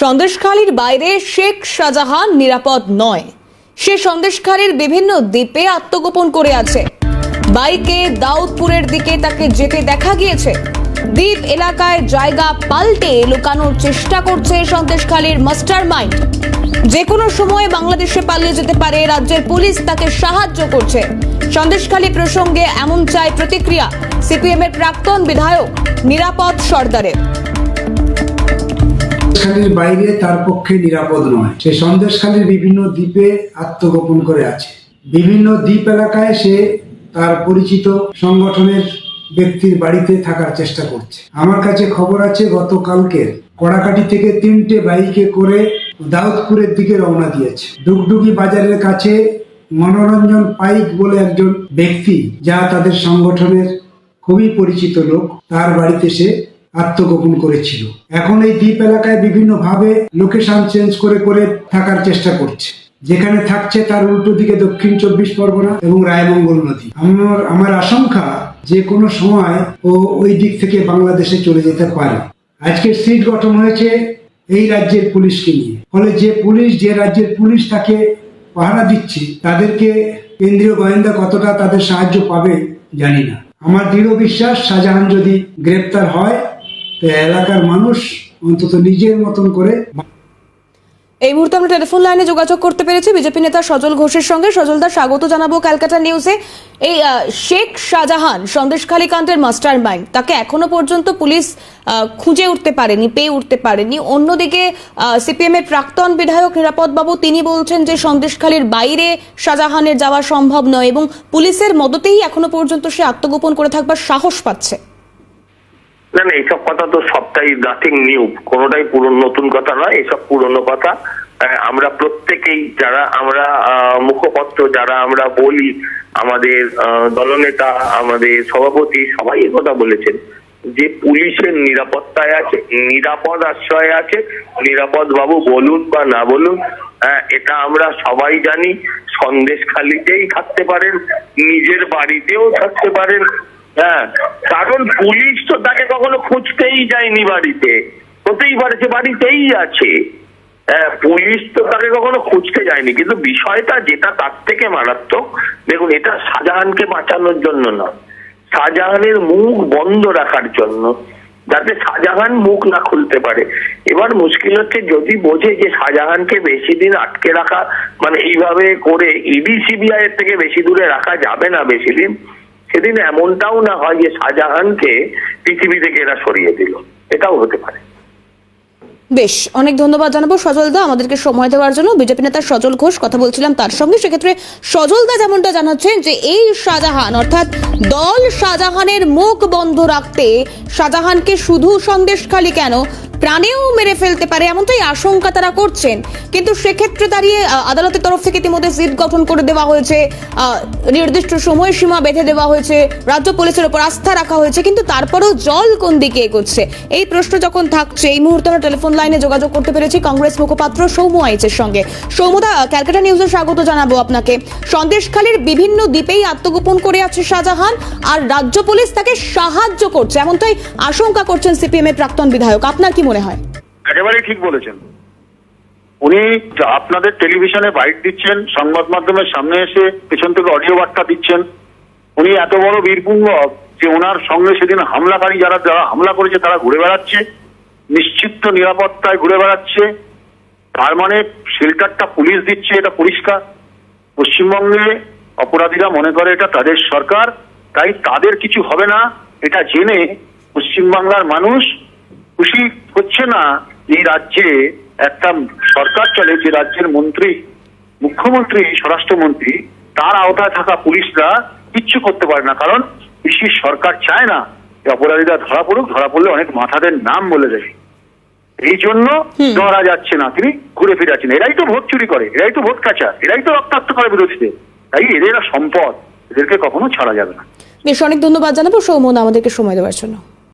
সন্দেশখালীর বাইরে শেখ শাহজাহান নিরাপদ নয়। সে সন্দেশখালীর বিভিন্ন দ্বীপে আত্মগোপন করে আছে। বাইকে দাউদপুরের দিকে তাকে যেতে দেখা গিয়েছে। দ্বীপ এলাকায় জায়গা পাল্টে লুকানোর চেষ্টা করছে সন্দেশখালীর মাস্টার মাইন্ড যে কোনো সময় বাংলাদেশে পালিয়ে যেতে পারে, রাজ্যের পুলিশ তাকে সাহায্য করছে। সন্দেশখালী প্রসঙ্গে এমন চাই প্রতিক্রিয়া সিপিএম এর প্রাক্তন বিধায়ক নিরাপদ সর্দারের। সন্দেশখালীর বাইরে তার পক্ষে নিরাপদ নয়। সে সন্দেশখালীর বিভিন্ন দ্বীপে আত্মগোপন করে আছে। বিভিন্ন দ্বীপ এলাকায় সে তার পরিচিত সংগঠনের ব্যক্তির বাড়িতে থাকার চেষ্টা করছে। আমার কাছে খবর আছে, গতকালকের কড়াকাটি থেকে তিনটে বাইকে করে দাউদপুরের দিকে রওনা দিয়েছে। ডুগডুগি বাজারের কাছে মনোরঞ্জন পাইক বলে একজন ব্যক্তি, যা তাদের সংগঠনের খুবই পরিচিত লোক, তার বাড়িতে সে আত্মগোপন করেছিল। এখন এই দ্বীপ এলাকায় বিভিন্ন ভাবে লোকেশন চেঞ্জ করে করে থাকার চেষ্টা করছে। যেখানে থাকছে তার উল্টো দিকে দক্ষিণ চব্বিশ পরগনা এবং রায়মঙ্গল নদী। আমার আমার আশঙ্কা যে কোনো সময় ও ওই দিক থেকে বাংলাদেশে চলে যেতে পারে। আজকে সিট গঠন হয়েছে এই রাজ্যের পুলিশকে নিয়ে। ফলে যে পুলিশ, যে রাজ্যের পুলিশ তাকে পাহারা দিচ্ছে, তাদেরকে কেন্দ্রীয় গোয়েন্দা কতটা তাদের সাহায্য পাবে জানি না। আমার দৃঢ় বিশ্বাস, শাহজাহান যদি গ্রেপ্তার হয় এলাকার মানুষ অন্তত নিজের মতন করে এই মুহূর্তে আমরা টেলিফোন লাইনে যোগাযোগ করতে পেরেছি। বিজেপি নেতা সজল ঘোষের সঙ্গে। সজলদা, স্বাগত জানাব ক্যালকাটা নিউজে। এই শেখ শাহজাহান সন্দেশখালী কাণ্ডের মাস্টার মাইন্ড তাকে এখনও পর্যন্ত পুলিশ খুঁজে উঠতে পারেনি, পেয়ে উঠতে পারেনি। অন্যদিকে সিপিএম এর প্রাক্তন বিধায়ক নিরাপদ বাবু তিনি বলছেন যে সন্দেশখালীর বাইরে শাহজাহানের যাওয়া সম্ভব নয় এবং পুলিশের মদতেই এখনও পর্যন্ত সে আত্মগোপন করে থাকবার সাহস পাচ্ছে। না না, এইসব কথা তো সবটাই নাথিং নিউ কোনোটাই পুরনো, নতুন কথা নয় এসব পুরনো কথা। আমরা প্রত্যেকেই যারা আমরা মুখপত্র, যারা আমরা বলি, আমাদের দলনেতা, আমাদের সভাপতি, সবাই কথা বলেছেন। যে পুলিশের নিরাপত্তায় আছে, নিরাপদ আশ্রয় আছে, নিরাপদ বাবু বলুন বা না বলুন এটা আমরা সবাই জানি। সন্দেশখালিতেই থাকতে পারেন, নিজের বাড়িতেও থাকতে পারেন হ্যাঁ কারণ পুলিশ তো তাকে কখনো খুঁজতেই যায়নি বাড়িতে। হতেই পারে যে বাড়িতেই আছে। হ্যাঁ পুলিশ তো তাকে কখনো খুঁজতে যায়নি। কিন্তু বিষয়টা যেটা তার থেকে মারাত্মক, দেখুন, এটা শাহজাহানকে বাঁচানোর জন্য না। শাহজাহানের মুখ বন্ধ রাখার জন্য, যাতে শাহজাহান মুখ না খুলতে পারে। এবার মুশকিল হচ্ছে, যদি বোঝে যে শাহজাহানকে বেশি দিন আটকে রাখা মানে এইভাবে করে, ইডি, সিবিআই এর থেকে বেশি দূরে রাখা যাবে না বেশি দিন সেদিন এমনটাও না হয় যে শাহজাহানকে পৃথিবী থেকে এরা সরিয়ে দিল। এটাও হতে পারে। বেশ, অনেক ধন্যবাদ জানাব সজলদা, আমাদেরকে সময় দেওয়ার জন্য। বিজেপি নেতা সজল ঘোষ কথা বলছিলাম তার সঙ্গে। সেক্ষেত্রে সজলদা যেমনটা জানাচ্ছেন যে এই শাহজাহান, অর্থাৎ দল শাহজাহানের মুখ বন্ধ রাখতে শাহজাহানকে শুধু সন্দেশখালি কেন? প্রাণেও মেরে ফেলতে পারে, এমনটাই আশঙ্কা তারা করছেন। কিন্তু সেক্ষেত্রে দাঁড়িয়ে আদালতের তরফ থেকে ইতিমধ্যে সিট গঠন করে দেওয়া হয়েছে নির্দিষ্ট সময়সীমা বেঁধে দেওয়া হয়েছে, রাজ্য পুলিশের উপর আস্থা রাখা হয়েছে, কিন্তু তারপরেও জল কোন দিকে এগোচ্ছে? এই প্রশ্ন যখন থাকছে, এই মুহূর্তে আমরা টেলিফোন লাইনে যোগাযোগ করতে পেরেছি কংগ্রেস মুখপাত্র সৌম্য আইচের সঙ্গে। সৌম্যদা ক্যালকাটা নিউজে স্বাগত জানাব আপনাকে। সন্দেশখালীর বিভিন্ন দ্বীপেই আত্মগোপন করে আছে শাহজাহান, আর রাজ্য পুলিশ তাকে সাহায্য করছে, এমনটাই আশঙ্কা করছেন সিপিএম এর প্রাক্তন বিধায়ক। আপনার কি মনে হয়। একেবারেই ঠিক বলেছেন। উনি আপনাদের টেলিভিশনে বাইট দিচ্ছেন, সংবাদ মাধ্যমের সামনে এসে পেছন থেকে অডিও বার্তা দিচ্ছেন, উনি এত বড় বীরপুঙ্গ যে ওনার সঙ্গে সেদিন হামলাকারী যারা যারা হামলা করেছে তারা ঘুরে বেড়াচ্ছে, নিশ্চিত নিরাপত্তায় ঘুরে বেড়াচ্ছে। তার মানে শেল্টারটা পুলিশ দিচ্ছে, এটা পরিষ্কার। পশ্চিমবঙ্গে অপরাধীরা মনে করে এটা তাদের সরকার, তাই তাদের কিছু হবে না, এটা জেনে পশ্চিমবাংলার মানুষ খুশি হচ্ছে না এই রাজ্যে একটা সরকার চলে যে রাজ্যের মন্ত্রী মুখ্যমন্ত্রী স্বরাষ্ট্রমন্ত্রী তার আওতায় থাকা পুলিশরা কিচ্ছু করতে পারে না। কারণ পিসির সরকার চায় না যে অপরাধীরা ধরা পড়ুক ধরা পড়লে অনেক মাথাদের নাম বলে দেয়। এই জন্য ধরা যাচ্ছে না তিনি ঘুরে ফিরে আছেন এরাই তো ভোট চুরি করে এরাই তো ভোট কাচা এরাই তো রক্তাক্ত করে বিরোধীদের। তাই এদের সম্পদ এদেরকে কখনো ছাড়া যাবে না। বেশ অনেক ধন্যবাদ জানাব। সৌমন আমাদেরকে সময় দেওয়ার জন্য।